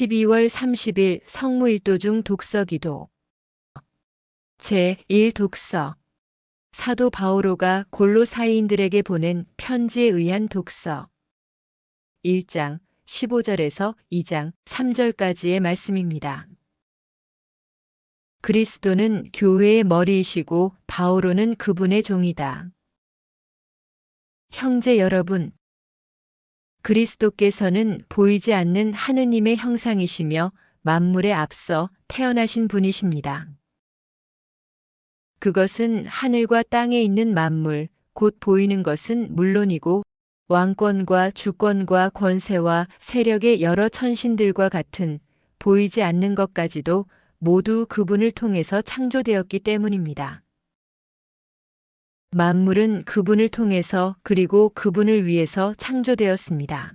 12월 30일 성무일도 중 독서기도 제1 독서 사도 바오로가 골로사이인들에게 보낸 편지에 의한 독서 1장 15절에서 2장 3절까지의 말씀입니다. 그리스도는 교회의 머리이시고 바오로는 그분의 종이다. 형제 여러분, 그리스도께서는 보이지 않는 하느님의 형상이시며 만물에 앞서 태어나신 분이십니다. 그것은 하늘과 땅에 있는 만물, 곧 보이는 것은 물론이고 왕권과 주권과 권세와 세력의 여러 천신들과 같은 보이지 않는 것까지도 모두 그분을 통해서 창조되었기 때문입니다. 만물은 그분을 통해서 그리고 그분을 위해서 창조되었습니다.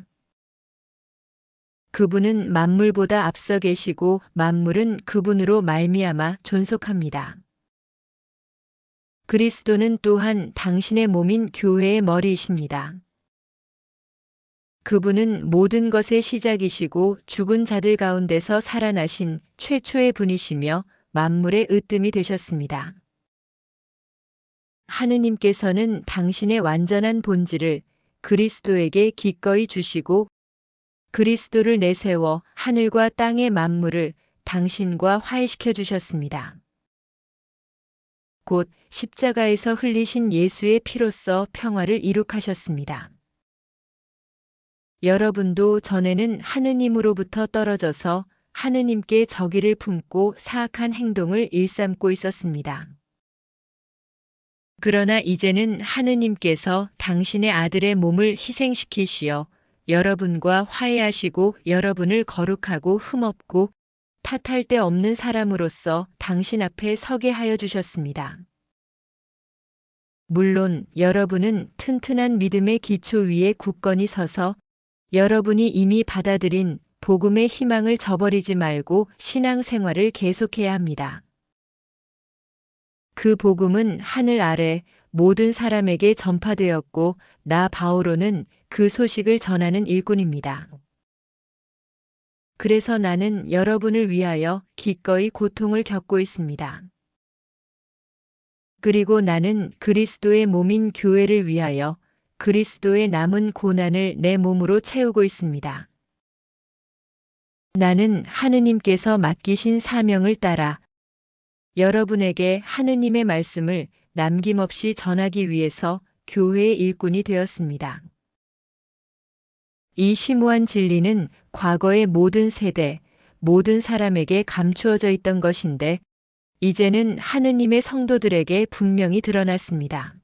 그분은 만물보다 앞서 계시고 만물은 그분으로 말미암아 존속합니다. 그리스도는 또한 당신의 몸인 교회의 머리이십니다. 그분은 모든 것의 시작이시고 죽은 자들 가운데서 살아나신 최초의 분이시며 만물의 으뜸이 되셨습니다. 하느님께서는 당신의 완전한 본질을 그리스도에게 기꺼이 주시고 그리스도를 내세워 하늘과 땅의 만물을 당신과 화해시켜 주셨습니다. 곧 십자가에서 흘리신 예수의 피로써 평화를 이룩하셨습니다. 여러분도 전에는 하느님으로부터 떨어져서 하느님께 적의를 품고 사악한 행동을 일삼고 있었습니다. 그러나 이제는 하느님께서 당신의 아들의 몸을 희생시키시어 여러분과 화해하시고 여러분을 거룩하고 흠없고 탓할 데 없는 사람으로서 당신 앞에 서게 하여 주셨습니다. 물론 여러분은 튼튼한 믿음의 기초 위에 굳건히 서서 여러분이 이미 받아들인 복음의 희망을 저버리지 말고 신앙생활을 계속해야 합니다. 그 복음은 하늘 아래 모든 사람에게 전파되었고 나 바오로는 그 소식을 전하는 일꾼입니다. 그래서 나는 여러분을 위하여 기꺼이 고통을 겪고 있습니다. 그리고 나는 그리스도의 몸인 교회를 위하여 그리스도의 남은 고난을 내 몸으로 채우고 있습니다. 나는 하느님께서 맡기신 사명을 따라 여러분에게 하느님의 말씀을 남김없이 전하기 위해서 교회의 일꾼이 되었습니다. 이 심오한 진리는 과거의 모든 세대, 모든 사람에게 감추어져 있던 것인데, 이제는 하느님의 성도들에게 분명히 드러났습니다.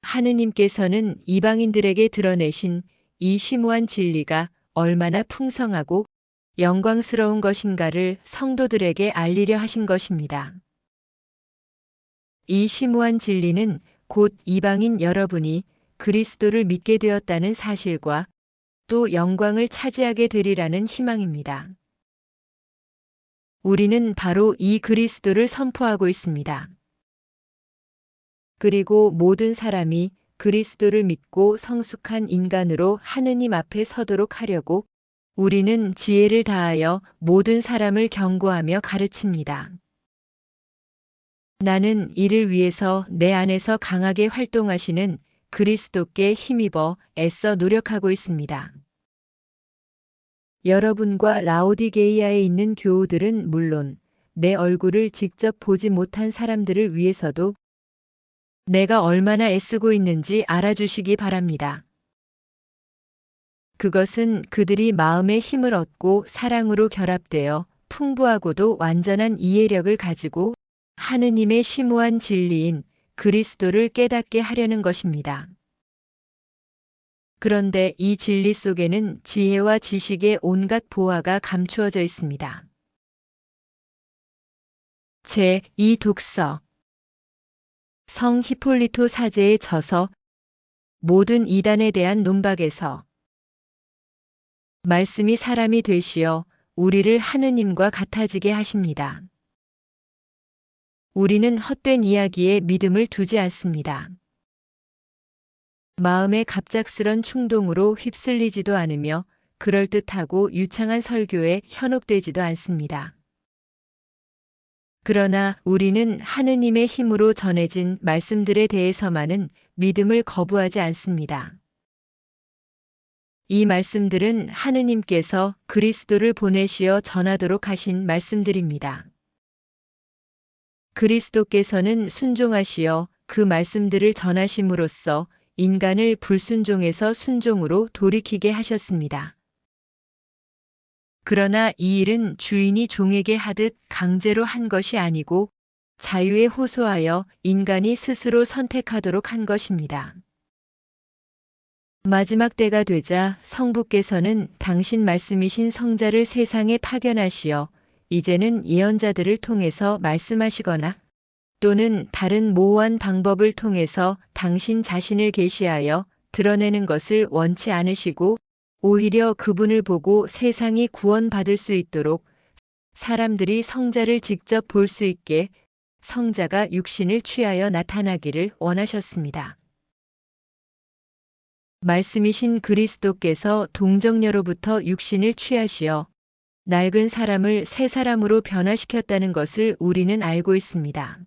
하느님께서는 이방인들에게 드러내신 이 심오한 진리가 얼마나 풍성하고 영광스러운 것인가를 성도들에게 알리려 하신 것입니다. 이 심오한 진리는 곧 이방인 여러분이 그리스도를 믿게 되었다는 사실과 또 영광을 차지하게 되리라는 희망입니다. 우리는 바로 이 그리스도를 선포하고 있습니다. 그리고 모든 사람이 그리스도를 믿고 성숙한 인간으로 하느님 앞에 서도록 하려고 우리는 지혜를 다하여 모든 사람을 경고하며 가르칩니다. 나는 이를 위해서 내 안에서 강하게 활동하시는 그리스도께 힘입어 애써 노력하고 있습니다. 여러분과 라오디게이아에 있는 교우들은 물론 내 얼굴을 직접 보지 못한 사람들을 위해서도 내가 얼마나 애쓰고 있는지 알아주시기 바랍니다. 그것은 그들이 마음의 힘을 얻고 사랑으로 결합되어 풍부하고도 완전한 이해력을 가지고 하느님의 심오한 진리인 그리스도를 깨닫게 하려는 것입니다. 그런데 이 진리 속에는 지혜와 지식의 온갖 보화가 감추어져 있습니다. 제2 독서 성 히폴리토 사제에 져서 모든 이단에 대한 논박에서 말씀이 사람이 되시어 우리를 하느님과 같아지게 하십니다. 우리는 헛된 이야기에 믿음을 두지 않습니다. 마음의 갑작스런 충동으로 휩쓸리지도 않으며 그럴듯하고 유창한 설교에 현혹되지도 않습니다. 그러나 우리는 하느님의 힘으로 전해진 말씀들에 대해서만은 믿음을 거부하지 않습니다. 이 말씀들은 하느님께서 그리스도를 보내시어 전하도록 하신 말씀들입니다. 그리스도께서는 순종하시어 그 말씀들을 전하심으로써 인간을 불순종에서 순종으로 돌이키게 하셨습니다. 그러나 이 일은 주인이 종에게 하듯 강제로 한 것이 아니고 자유에 호소하여 인간이 스스로 선택하도록 한 것입니다. 마지막 때가 되자 성부께서는 당신 말씀이신 성자를 세상에 파견하시어 이제는 예언자들을 통해서 말씀하시거나 또는 다른 모호한 방법을 통해서 당신 자신을 계시하여 드러내는 것을 원치 않으시고 오히려 그분을 보고 세상이 구원받을 수 있도록 사람들이 성자를 직접 볼 수 있게 성자가 육신을 취하여 나타나기를 원하셨습니다. 말씀이신 그리스도께서 동정녀로부터 육신을 취하시어 낡은 사람을 새 사람으로 변화시켰다는 것을 우리는 알고 있습니다.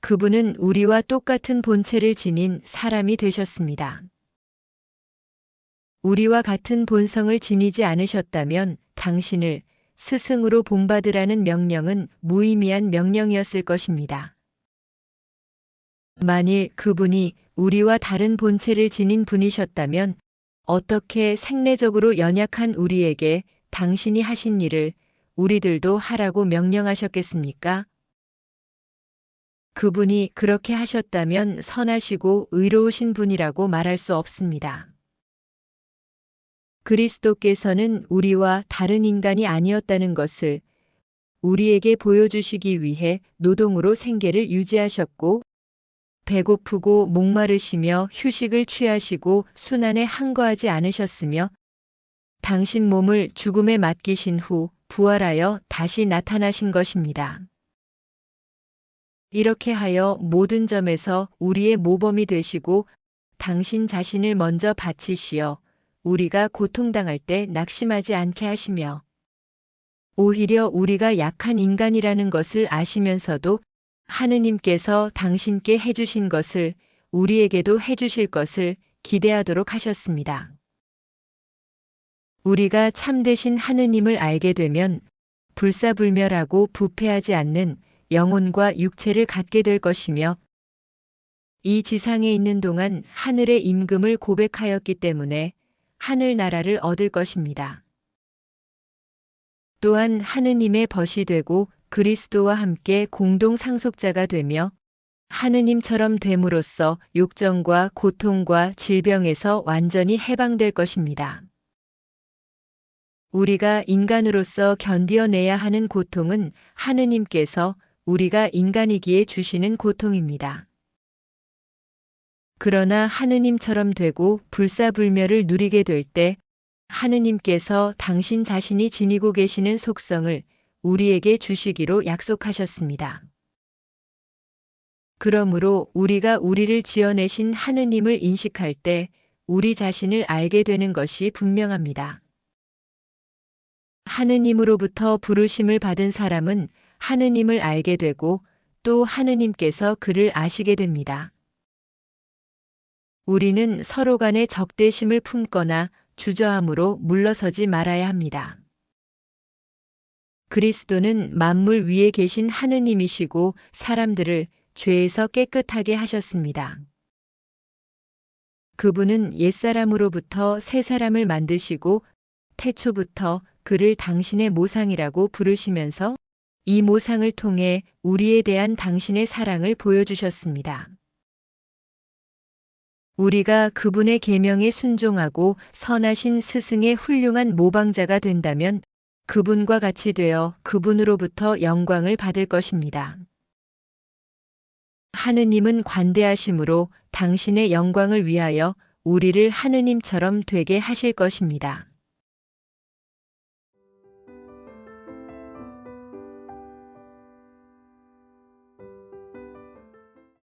그분은 우리와 똑같은 본체를 지닌 사람이 되셨습니다. 우리와 같은 본성을 지니지 않으셨다면 당신을 스승으로 본받으라는 명령은 무의미한 명령이었을 것입니다. 만일 그분이 우리와 다른 본체를 지닌 분이셨다면 어떻게 생내적으로 연약한 우리에게 당신이 하신 일을 우리들도 하라고 명령하셨겠습니까? 그분이 그렇게 하셨다면 선하시고 의로우신 분이라고 말할 수 없습니다. 그리스도께서는 우리와 다른 인간이 아니었다는 것을 우리에게 보여주시기 위해 노동으로 생계를 유지하셨고 배고프고 목마르시며 휴식을 취하시고 순환에 항거하지 않으셨으며 당신 몸을 죽음에 맡기신 후 부활하여 다시 나타나신 것입니다. 이렇게 하여 모든 점에서 우리의 모범이 되시고 당신 자신을 먼저 바치시어 우리가 고통당할 때 낙심하지 않게 하시며 오히려 우리가 약한 인간이라는 것을 아시면서도 하느님께서 당신께 해주신 것을 우리에게도 해주실 것을 기대하도록 하셨습니다. 우리가 참되신 하느님을 알게 되면 불사불멸하고 부패하지 않는 영혼과 육체를 갖게 될 것이며 이 지상에 있는 동안 하늘의 임금을 고백하였기 때문에 하늘 나라를 얻을 것입니다. 또한 하느님의 벗이 되고 그리스도와 함께 공동 상속자가 되며 하느님처럼 됨으로써 욕정과 고통과 질병에서 완전히 해방될 것입니다. 우리가 인간으로서 견디어내야 하는 고통은 하느님께서 우리가 인간이기에 주시는 고통입니다. 그러나 하느님처럼 되고 불사불멸을 누리게 될 때 하느님께서 당신 자신이 지니고 계시는 속성을 우리에게 주시기로 약속하셨습니다. 그러므로 우리가 우리를 지어내신 하느님을 인식할 때 우리 자신을 알게 되는 것이 분명합니다. 하느님으로부터 부르심을 받은 사람은 하느님을 알게 되고 또 하느님께서 그를 아시게 됩니다. 우리는 서로 간의 적대심을 품거나 주저함으로 물러서지 말아야 합니다. 그리스도는 만물 위에 계신 하느님이시고 사람들을 죄에서 깨끗하게 하셨습니다. 그분은 옛사람으로부터 새 사람을 만드시고 태초부터 그를 당신의 모상이라고 부르시면서 이 모상을 통해 우리에 대한 당신의 사랑을 보여주셨습니다. 우리가 그분의 계명에 순종하고 선하신 스승의 훌륭한 모방자가 된다면 그분과 같이 되어 그분으로부터 영광을 받을 것입니다. 하느님은 관대하심으로 당신의 영광을 위하여 우리를 하느님처럼 되게 하실 것입니다.